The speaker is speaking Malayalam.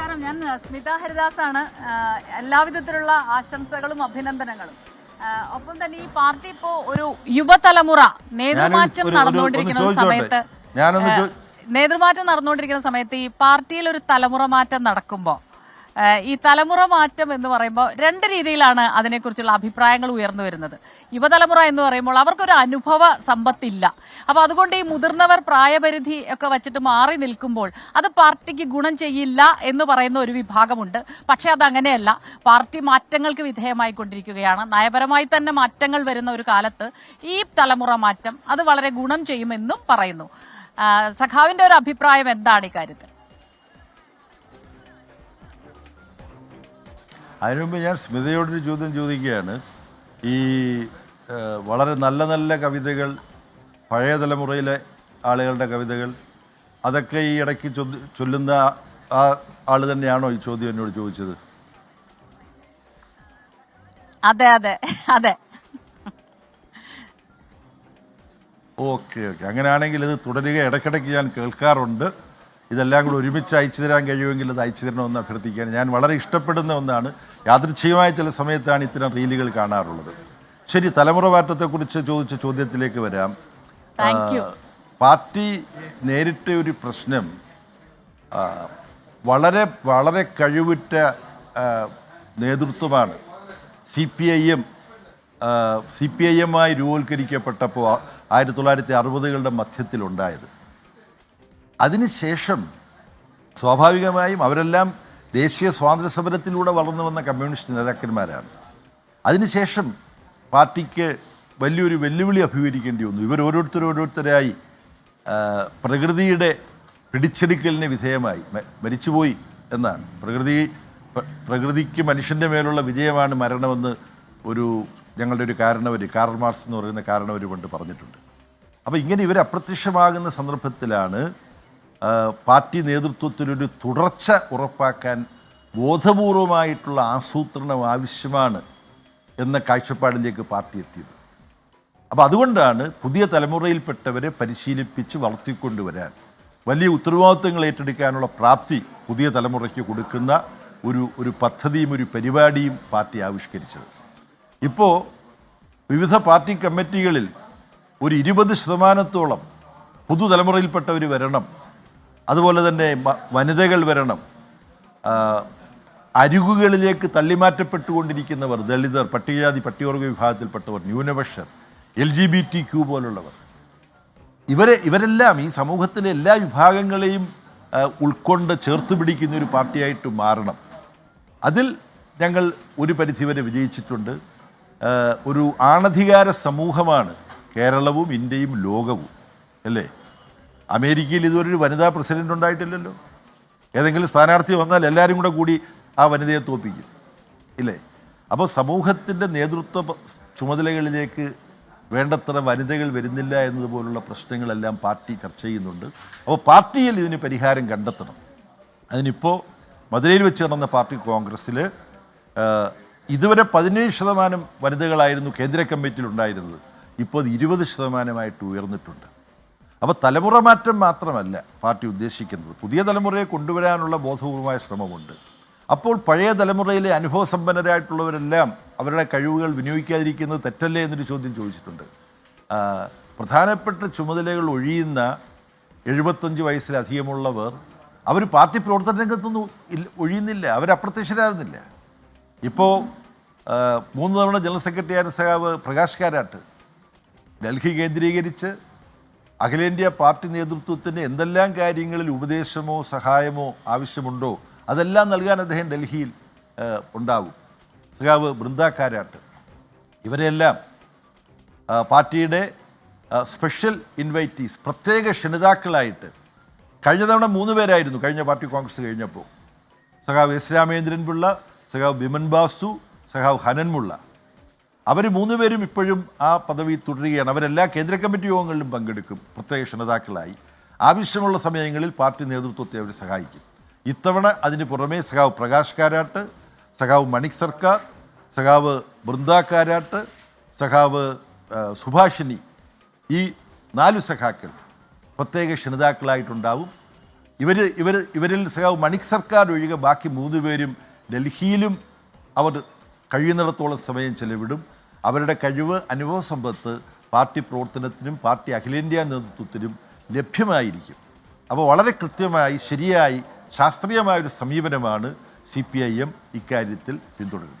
നമസ്കാരം. ഞാൻ സ്മിത ഹരിദാസാണ്. ആണ് എല്ലാവിധത്തിലുള്ള ആശംസകളും അഭിനന്ദനങ്ങളും. ഒപ്പം തന്നെ ഈ പാർട്ടി ഇപ്പോ ഒരു യുവതലമുറ നേതൃമാറ്റം നടന്നുകൊണ്ടിരിക്കുന്ന? സമയത്ത് നേതൃമാറ്റം നടന്നുകൊണ്ടിരിക്കുന്ന സമയത്ത് ഈ പാർട്ടിയിൽ ഒരു തലമുറ മാറ്റം നടക്കുമ്പോൾ ഈ തലമുറ മാറ്റം എന്ന് പറയുമ്പോൾ രണ്ട് രീതിയിലാണ് അതിനെക്കുറിച്ചുള്ള അഭിപ്രായങ്ങൾ ഉയർന്നു വരുന്നത്. യുവതലമുറ എന്ന് പറയുമ്പോൾ അവർക്കൊരു അനുഭവ സമ്പത്തില്ല. അപ്പോൾ അതുകൊണ്ട് ഈ മുതിർന്നവർ പ്രായപരിധി ഒക്കെ വച്ചിട്ട് മാറി നിൽക്കുമ്പോൾ അത് പാർട്ടിക്ക് ഗുണം ചെയ്യില്ല എന്ന് പറയുന്ന ഒരു വിഭാഗമുണ്ട്. പക്ഷേ അതങ്ങനെയല്ല. പാർട്ടി മാറ്റങ്ങൾക്ക് വിധേയമായിക്കൊണ്ടിരിക്കുകയാണ്. നയപരമായി തന്നെ മാറ്റങ്ങൾ വരുന്ന ഒരു കാലത്ത് ഈ തലമുറ മാറ്റം അത് വളരെ ഗുണം ചെയ്യുമെന്നും പറയുന്നു. സഖാവിന്റെ ഒരു അഭിപ്രായം എന്താണ് ഇക്കാര്യത്തിൽ അതിനു മുമ്പ് ഞാൻ സ്മിതയോടൊരു ചോദ്യം ചോദിക്കുകയാണ്. ഈ വളരെ നല്ല നല്ല കവിതകൾ പഴയ തലമുറയിലെ ആളുകളുടെ കവിതകൾ അതൊക്കെ ഈ ഇടയ്ക്ക് ചൊല്ലുന്ന ആ ആൾ തന്നെയാണോ ഈ ചോദ്യം എന്നോട് ചോദിച്ചത്? അതെ അതെ അതെ. Okay okay. അങ്ങനെയാണെങ്കിൽ ഇത് തുടരുക. ഇടയ്ക്കിടയ്ക്ക് ഞാൻ കേൾക്കാറുണ്ട്. ഇതെല്ലാം കൂടെ ഒരുമിച്ച് അയച്ചു തരാൻ കഴിയുമെങ്കിൽ അത് അയച്ചു തരണമെന്ന് അഭ്യർത്ഥിക്കുകയാണ്. ഞാൻ വളരെ ഇഷ്ടപ്പെടുന്ന ഒന്നാണ്. യാദൃച്ഛികമായ ചില സമയത്താണ് ഇത്തരം റീലുകൾ കാണാറുള്ളത്. ശരി തലമുറ മാറ്റത്തെക്കുറിച്ച് ചോദിച്ച ചോദ്യത്തിലേക്ക് വരാം. പാർട്ടി നേരിട്ട ഒരു പ്രശ്നം വളരെ വളരെ കഴിവുറ്റ നേതൃത്വമാണ്. C P I M C P I എമ്മായി രൂപവൽക്കരിക്കപ്പെട്ടപ്പോൾ ആയിരത്തി തൊള്ളായിരത്തി അറുപതുകളുടെ മധ്യത്തിലുണ്ടായത്. അതിനുശേഷം സ്വാഭാവികമായും അവരെല്ലാം ദേശീയ സ്വാതന്ത്ര്യ സമരത്തിലൂടെ വളർന്നു വന്ന കമ്മ്യൂണിസ്റ്റ് നേതാക്കന്മാരാണ്. അതിനുശേഷം പാർട്ടിക്ക് വലിയൊരു വെല്ലുവിളി അഭിമുഖീകരിക്കേണ്ടി വന്നു. ഇവർ ഓരോരുത്തർ ഓരോരുത്തരായി പ്രകൃതിയുടെ പിടിച്ചെടുക്കലിന് വിധേയമായി. മരിച്ചുപോയി എന്നാണ്. പ്രകൃതി പ്രകൃതിക്ക് മനുഷ്യന്റെ മേലുള്ള വിജയമാണ് മരണമെന്ന് ഒരു ഞങ്ങളുടെ ഒരു കാരണവർ കാർൽ മാർക്സ് എന്ന് പറയുന്ന കാരണവർ കൊണ്ട് പറഞ്ഞിട്ടുണ്ട്. അപ്പോൾ ഇങ്ങനെ ഇവർ അപ്രത്യക്ഷമാകുന്ന സന്ദർഭത്തിലാണ് പാർട്ടി നേതൃത്വത്തിനൊരു തുടർച്ച ഉറപ്പാക്കാൻ ബോധപൂർവമായിട്ടുള്ള ആസൂത്രണം ആവശ്യമാണ് എന്ന കാഴ്ചപ്പാടിലേക്ക് പാർട്ടി എത്തിയത്. അപ്പോൾ അതുകൊണ്ടാണ് പുതിയ തലമുറയിൽപ്പെട്ടവരെ പരിശീലിപ്പിച്ച് വളർത്തിക്കൊണ്ടുവരാൻ വലിയ ഉത്തരവാദിത്തങ്ങൾ ഏറ്റെടുക്കാനുള്ള പ്രാപ്തി പുതിയ തലമുറയ്ക്ക് കൊടുക്കുന്ന ഒരു ഒരു പദ്ധതിയും ഒരു പരിപാടിയും പാർട്ടി ആവിഷ്കരിച്ചത്. ഇപ്പോൾ വിവിധ പാർട്ടി കമ്മിറ്റികളിൽ ഒരു ഇരുപത് ശതമാനത്തോളം പുതുതലമുറയിൽപ്പെട്ടവർ വരണം അതുപോലെ തന്നെ വനിതകൾ വരണം. അരികുകളിലേക്ക് തള്ളിമാറ്റപ്പെട്ടുകൊണ്ടിരിക്കുന്നവർ ദളിതർ പട്ടികജാതി പട്ടികവർഗ വിഭാഗത്തിൽപ്പെട്ടവർ ന്യൂനപക്ഷർ L G B T Q പോലുള്ളവർ ഇവരെ ഇവരെല്ലാം ഈ സമൂഹത്തിലെ എല്ലാ വിഭാഗങ്ങളെയും ഉൾക്കൊണ്ട് ചേർത്ത് പിടിക്കുന്ന ഒരു പാർട്ടിയായിട്ട് മാറണം. അതിൽ ഞങ്ങൾ ഒരു പരിധിവരെ വിജയിച്ചിട്ടുണ്ട്. ഒരു ആണധികാര സമൂഹമാണ് കേരളവും ഇന്ത്യയും ലോകവും അല്ലേ? അമേരിക്കയിൽ ഇതുവരെ ഒരു വനിതാ പ്രസിഡന്റ് ഉണ്ടായിട്ടില്ലല്ലോ. ഏതെങ്കിലും സ്ഥാനാർത്ഥി വന്നാൽ എല്ലാവരും കൂടെ കൂടി ആ വനിതയെ തോപ്പിക്കും ഇല്ലേ? അപ്പോൾ സമൂഹത്തിന്റെ നേതൃത്വ ചുമതലകളിലേക്ക് വേണ്ടത്ര വനിതകൾ വരുന്നില്ല എന്നതുപോലുള്ള പ്രശ്നങ്ങളെല്ലാം പാർട്ടി ചർച്ച ചെയ്യുന്നുണ്ട്. അപ്പോൾ പാർട്ടിയിൽ ഇതിന് പരിഹാരം കണ്ടെത്തണം. അതിനിപ്പോൾ മധുരയിൽ വെച്ച് നടന്ന പാർട്ടി കോൺഗ്രസ്സിൽ ഇതുവരെ പതിനേഴ് ശതമാനം വനിതകളായിരുന്നു കേന്ദ്ര കമ്മിറ്റിയിൽ ഉണ്ടായിരുന്നത്. ഇപ്പോൾ അത് ഇരുപത് ശതമാനമായിട്ട് ഉയർന്നിട്ടുണ്ട്. അപ്പോൾ തലമുറ മാറ്റം മാത്രമല്ല പാർട്ടി ഉദ്ദേശിക്കുന്നത്. പുതിയ തലമുറയെ കൊണ്ടുവരാനുള്ള ബോധപൂർവമായ ശ്രമമുണ്ട്. അപ്പോൾ പഴയ തലമുറയിലെ അനുഭവസമ്പന്നരായിട്ടുള്ളവരെല്ലാം അവരുടെ കഴിവുകൾ വിനിയോഗിക്കാതിരിക്കുന്നത് തെറ്റല്ലേ എന്നൊരു ചോദ്യം ചോദിച്ചിട്ടുണ്ട്. പ്രധാനപ്പെട്ട ചുമതലകൾ ഒഴിയുന്ന എഴുപത്തഞ്ച് വയസ്സിലധികമുള്ളവർ അവർ പാർട്ടി പ്രവർത്തന രംഗത്തൊന്നും ഇല്ല ഒഴിയുന്നില്ല അവർ അപ്രത്യക്ഷരാകുന്നില്ല. ഇപ്പോൾ മൂന്ന് തവണ ജനറൽ സെക്രട്ടറി ആയ സഖാവ് പ്രകാശ് കാരാട്ട് ഡൽഹി കേന്ദ്രീകരിച്ച് അഖിലേന്ത്യാ പാർട്ടി നേതൃത്വത്തിന് എന്തെല്ലാം കാര്യങ്ങളിൽ ഉപദേശമോ സഹായമോ ആവശ്യമുണ്ടോ അതെല്ലാം നൽകാൻ അദ്ദേഹം ഡൽഹിയിൽ ഉണ്ടാവും സഖാവ് ബൃന്ദാക്കാരാട്ട് ഇവരെല്ലാം പാർട്ടിയുടെ സ്പെഷ്യൽ ഇൻവൈറ്റീസ് പ്രത്യേക ക്ഷണിതാക്കളായിട്ട് കഴിഞ്ഞ തവണ മൂന്ന് പേരായിരുന്നു കഴിഞ്ഞ പാർട്ടി കോൺഗ്രസ് കഴിഞ്ഞപ്പോൾ. സഖാവ് എസ് രാമേന്ദ്രൻ പിള്ള സഖാവ് ബിമൻ ബാസു സഖാവ് ഹനൻമുള്ള അവർ മൂന്ന് പേരും ഇപ്പോഴും ആ പദവി തുടരുകയാണ്. അവരെല്ലാ കേന്ദ്ര കമ്മിറ്റി യോഗങ്ങളിലും പങ്കെടുക്കും. പ്രത്യേക ക്ഷണിതാക്കളായി. ആവശ്യമുള്ള സമയങ്ങളിൽ പാർട്ടി നേതൃത്വത്തെ അവർ സഹായിക്കും. ഇത്തവണ അതിന് പുറമെ സഖാവ് പ്രകാശ് കാരാട്ട് സഖാവ് മണിക് സർക്കാർ സഖാവ് ബൃന്ദ കാരാട്ട് സഖാവ് സുഭാഷിനി ഈ നാല് സഖാക്കൾ പ്രത്യേക ക്ഷണിതാക്കളായിട്ടുണ്ടാവും. ഇവർ ഇവർ ഇവരിൽ സഖാവ് മണിക് സർക്കാർ ഒഴികെ ബാക്കി മൂന്ന് പേരും ഡൽഹിയിലും അവർ കഴിയുന്നിടത്തോളം സമയം ചെലവിടും. അവരുടെ കഴിവ് അനുഭവ സമ്പത്ത് പാർട്ടി പ്രവർത്തനത്തിനും പാർട്ടി അഖിലേന്ത്യാ നേതൃത്വത്തിനും ലഭ്യമായിരിക്കും. അപ്പോൾ വളരെ കൃത്യമായി ശരിയായി ശാസ്ത്രീയമായൊരു സമീപനമാണ് സി പി ഐ എം ഇക്കാര്യത്തിൽ പിന്തുടരുന്നത്.